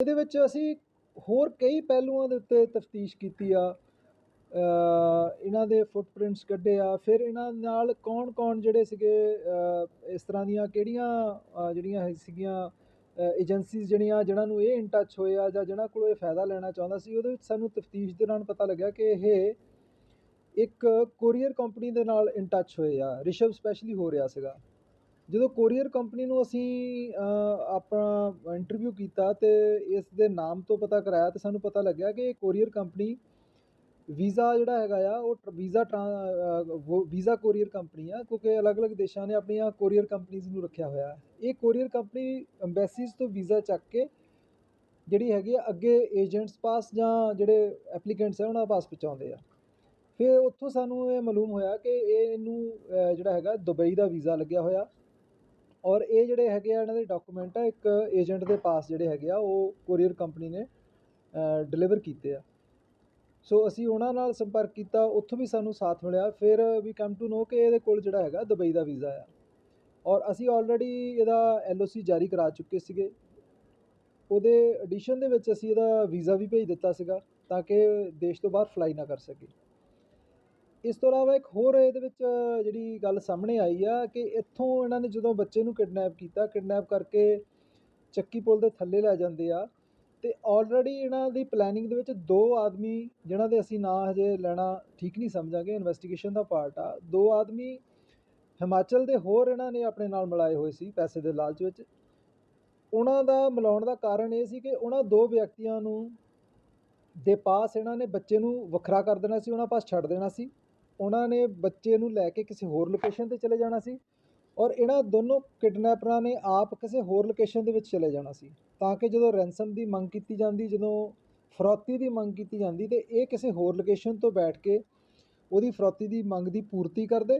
ਇਹਦੇ ਵਿੱਚ ਅਸੀਂ ਹੋਰ ਕਈ ਪਹਿਲੂਆਂ ਦੇ ਉੱਤੇ ਤਫਤੀਸ਼ ਕੀਤੀ ਆ। ਇਹਨਾਂ ਦੇ ਫੁੱਟਪ੍ਰਿੰਟਸ ਕੱਢੇ ਆ। ਫਿਰ ਇਹਨਾਂ ਨਾਲ ਕੌਣ-ਕੌਣ ਜਿਹੜੇ ਸੀਗੇ ਇਸ ਤਰ੍ਹਾਂ ਦੀਆਂ ਕਿਹੜੀਆਂ ਜਿਹੜੀਆਂ ਹੈ ਸੀਗੀਆਂ ਏਜੰਸੀਜ਼ ਜਿਹੜੀਆਂ ਜਿਹਨਾਂ ਨੂੰ ਇਹ ਇਨ ਟੱਚ ਹੋਏ ਆ ਜਾਂ ਜਿਹਨਾਂ ਕੋਲੋਂ ਇਹ ਫਾਇਦਾ ਲੈਣਾ ਚਾਹੁੰਦਾ ਸੀ, ਉਹਦੇ ਵਿੱਚ ਸਾਨੂੰ ਤਫਤੀਸ਼ ਦੌਰਾਨ ਪਤਾ ਲੱਗਿਆ ਕਿ ਇਹ ਇੱਕ ਕੋਰੀਅਰ ਕੰਪਨੀ ਦੇ ਨਾਲ ਇਨ ਟੱਚ ਹੋਏ ਆ। ਰਿਸ਼ਵ ਸਪੈਸ਼ਲੀ ਹੋ ਰਿਹਾ ਸੀਗਾ। ਜਦੋਂ ਕੋਰੀਅਰ ਕੰਪਨੀ ਨੂੰ ਅਸੀਂ ਅ, ਆਪਣਾ ਇੰਟਰਵਿਊ ਕੀਤਾ ਅਤੇ ਇਸ ਦੇ ਨਾਮ ਤੋਂ ਪਤਾ ਕਰਾਇਆ ਤੇ ਸਾਨੂੰ ਪਤਾ ਲੱਗਿਆ ਕਿ ਇਹ ਕੋਰੀਅਰ ਕੰਪਨੀ ਵੀਜ਼ਾ ਜਿਹੜਾ ਹੈਗਾ ਆ ਉਹ ਟਰ- visa trans visa courier company ਆ ਕਿਉਂਕਿ ਅਲੱਗ-ਅਲੱਗ ਦੇਸ਼ਾਂ ਨੇ ਆਪਣੀਆਂ ਕੋਰੀਅਰ ਕੰਪਨੀਆਂ ਨੂੰ ਰੱਖਿਆ ਹੋਇਆ ਇਹ ਕੋਰੀਅਰ ਕੰਪਨੀ ਐਮਬੈਸੀਜ਼ ਤੋਂ ਵੀਜ਼ਾ ਚੱਕ ਕੇ ਜਿਹੜੀ ਹੈਗੀ ਆ ਅੱਗੇ ਏਜੰਟਸ ਪਾਸ ਜਾਂ ਜਿਹੜੇ ਐਪਲੀਕੈਂਟਸ ਆ ਉਹਨਾਂ ਪਾਸ ਪਹੁੰਚਾਉਂਦੇ ਆ। ਫਿਰ ਉੱਥੋਂ ਸਾਨੂੰ ਇਹ ਮਾਲੂਮ ਹੋਇਆ ਕਿ ਇਹਨੂੰ ਜਿਹੜਾ ਹੈਗਾ ਦੁਬਈ ਦਾ ਵੀਜ਼ਾ ਲੱਗਿਆ ਹੋਇਆ। ਔਰ ਇਹ ਜਿਹੜੇ ਹੈਗੇ ਆ ਇਹਨਾਂ ਦੇ ਡਾਕੂਮੈਂਟ ਆ, ਇੱਕ ਏਜੰਟ ਦੇ ਪਾਸ ਜਿਹੜੇ ਹੈਗੇ ਆ, ਉਹ ਕੋਰੀਅਰ ਕੰਪਨੀ ਨੇ ਡਿਲੀਵਰ ਕੀਤੇ ਆ। ਸੋ ਅਸੀਂ ਉਹਨਾਂ ਨਾਲ ਸੰਪਰਕ ਕੀਤਾ, ਉੱਥੋਂ ਵੀ ਸਾਨੂੰ ਸਾਥ ਮਿਲਿਆ। ਫਿਰ ਵੀ ਕਮ ਟੂ ਨੋ ਕਿ ਇਹਦੇ ਕੋਲ ਜਿਹੜਾ ਹੈਗਾ ਦੁਬਈ ਦਾ ਵੀਜ਼ਾ ਆ। ਔਰ ਅਸੀਂ ਆਲਰੇਡੀ ਇਹਦਾ ਐਲਓਸੀ ਜਾਰੀ ਕਰਾ ਚੁੱਕੇ ਸੀਗੇ। ਉਹਦੇ ਐਡੀਸ਼ਨ ਦੇ ਵਿੱਚ ਅਸੀਂ ਇਹਦਾ ਵੀਜ਼ਾ ਵੀ ਭੇਜ ਦਿੱਤਾ ਸੀਗਾ, ਤਾਂ ਕਿ ਦੇਸ਼ ਤੋਂ ਬਾਹਰ ਫਲਾਈ ਨਾ ਕਰ ਸਕੇ। ਇਸ ਤੋਂ ਇਲਾਵਾ ਇੱਕ ਹੋਰ ਇਹਦੇ ਵਿੱਚ ਜਿਹੜੀ ਗੱਲ ਸਾਹਮਣੇ ਆਈ ਆ ਕਿ ਇੱਥੋਂ ਇਹਨਾਂ ਨੇ ਜਦੋਂ ਬੱਚੇ ਨੂੰ ਕਿਡਨੈਪ ਕੀਤਾ, ਕਿਡਨੈਪ ਕਰਕੇ ਚੱਕੀ ਪੁਲ ਦੇ ਥੱਲੇ ਲੈ ਜਾਂਦੇ ਆ ਤੇ ਆਲਰੇਡੀ ਇਹਨਾਂ ਦੀ ਪਲੈਨਿੰਗ ਦੇ ਵਿੱਚ ਦੋ ਆਦਮੀ ਜਿਨ੍ਹਾਂ ਦੇ ਅਸੀਂ ਨਾਂ ਹਜੇ ਲੈਣਾ ਠੀਕ ਨਹੀਂ ਸਮਝਾਂਗੇ ਇਨਵੈਸਟੀਗੇਸ਼ਨ ਦਾ ਪਾਰਟ ਆ, ਦੋ ਆਦਮੀ ਹਿਮਾਚਲ ਦੇ ਹੋਰ ਇਹਨਾਂ ਨੇ ਆਪਣੇ ਨਾਲ ਮਿਲਾਏ ਹੋਏ ਸੀ ਪੈਸੇ ਦੇ ਲਾਲਚ ਵਿੱਚ। ਉਹਨਾਂ ਦਾ ਮਿਲਾਉਣ ਦਾ ਕਾਰਨ ਇਹ ਸੀ ਕਿ ਉਹਨਾਂ ਦੋ ਵਿਅਕਤੀਆਂ ਨੂੰ ਦੇ ਪਾਸ ਇਹਨਾਂ ਨੇ ਬੱਚੇ ਨੂੰ ਵੱਖਰਾ ਕਰ ਦੇਣਾ ਸੀ, ਉਹਨਾਂ ਪਾਸ ਛੱਡ ਦੇਣਾ ਸੀ। ਉਹਨਾਂ ਨੇ ਬੱਚੇ ਨੂੰ ਲੈ ਕੇ ਕਿਸੇ ਹੋਰ ਲੋਕੇਸ਼ਨ ਤੇ ਚਲੇ ਜਾਣਾ ਸੀ ਔਰ ਇਹਨਾਂ ਦੋਨੋਂ ਕਿਡਨੈਪਰਾਂ ਨੇ ਆਪ ਕਿਸੇ ਹੋਰ ਲੋਕੇਸ਼ਨ ਦੇ ਵਿੱਚ ਚਲੇ ਜਾਣਾ ਸੀ ਤਾਂ ਕਿ ਜਦੋਂ ਰੈਂਸਮ ਦੀ ਮੰਗ ਕੀਤੀ ਜਾਂਦੀ, ਜਦੋਂ ਫਰੌਤੀ ਦੀ ਮੰਗ ਕੀਤੀ ਜਾਂਦੀ ਤੇ ਇਹ ਕਿਸੇ ਹੋਰ ਲੋਕੇਸ਼ਨ ਤੋਂ ਬੈਠ ਕੇ ਉਹਦੀ ਫਰੌਤੀ ਦੀ ਮੰਗ ਦੀ ਪੂਰਤੀ ਕਰਦੇ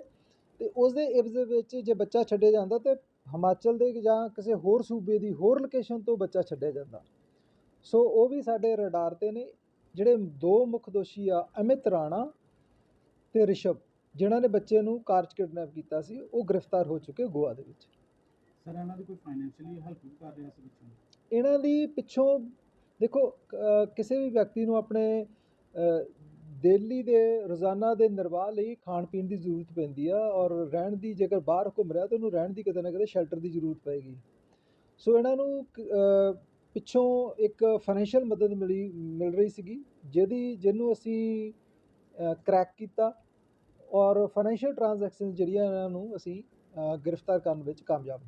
ਤੇ ਉਸ ਦੇ ਇਵਜ਼ ਵਿੱਚ ਜੇ ਬੱਚਾ ਛੱਡਿਆ ਜਾਂਦਾ ਤੇ ਹਿਮਾਚਲ ਦੇ ਜਾਂ ਕਿਸੇ ਹੋਰ ਸੂਬੇ ਦੀ ਹੋਰ ਲੋਕੇਸ਼ਨ ਤੋਂ ਬੱਚਾ ਛੱਡਿਆ ਜਾਂਦਾ। ਸੋ ਉਹ ਵੀ ਸਾਡੇ ਰਡਾਰ ਤੇ ਨੇ, ਜਿਹੜੇ ਦੋ ਮੁੱਖ ਦੋਸ਼ੀ ਆ ਅਮਿਤ ਰਾਣਾ ਤੇ ਰਿਸ਼ਵ ਜਿਨ੍ਹਾਂ ਨੇ ਬੱਚੇ ਨੂੰ ਕਾਰ 'ਚ ਕਿਡਨੈਪ ਕੀਤਾ ਸੀ ਉਹ ਗ੍ਰਿਫਤਾਰ ਹੋ ਚੁੱਕੇ ਗੋਆ ਦੇ ਵਿੱਚ। ਸਰ ਇਹਨਾਂ ਦੀ ਕੋਈ ਫਾਈਨੈਂਸ਼ੀਅਲੀ ਹੈਲਪ ਵੀ ਕਰ ਰਿਹਾ ਸੀ ਬੱਚਿਆਂ ਨੂੰ? ਇਹਨਾਂ ਦੀ ਪਿੱਛੋਂ ਦੇਖੋ ਅ, ਕਿਸੇ ਵੀ ਵਿਅਕਤੀ ਨੂੰ ਆਪਣੇ ਡੇਲੀ ਦੇ ਰੋਜ਼ਾਨਾ ਦੇ ਨਿਰਵਾਹ ਲਈ ਖਾਣ ਪੀਣ ਦੀ ਜ਼ਰੂਰਤ ਪੈਂਦੀ ਆ ਔਰ ਰਹਿਣ ਦੀ ਜੇਕਰ ਬਾਹਰ ਘੁੰਮ ਰਿਹਾ ਤਾਂ ਉਹਨੂੰ ਰਹਿਣ ਦੀ ਕਿਤੇ ਨਾ ਕਿਤੇ ਸ਼ੈਲਟਰ ਦੀ ਜ਼ਰੂਰਤ ਪਏਗੀ। ਸੋ ਇਹਨਾਂ ਨੂੰ ਕ- ਅ, ਪਿੱਛੋਂ ਇੱਕ ਫਾਈਨੈਂਸ਼ੀਅਲ ਮਦਦ ਮਿਲੀ ਮਿਲ ਰਹੀ ਸੀਗੀ ਜਿਹਦੀ ਜਿਹਨੂੰ ਅਸੀਂ ਕਰੈਕ ਕੀਤਾ ਔਰ ਫਾਈਨੈਂਸ਼ੀਅਲ ਟ੍ਰਾਂਜੈਕਸ਼ਨ ਜਿਹੜੀਆਂ ਇਹਨਾਂ ਨੂੰ ਅਸੀਂ ਗ੍ਰਿਫਤਾਰ ਕਰਨ ਵਿੱਚ ਕਾਮਯਾਬ ਹੋਏ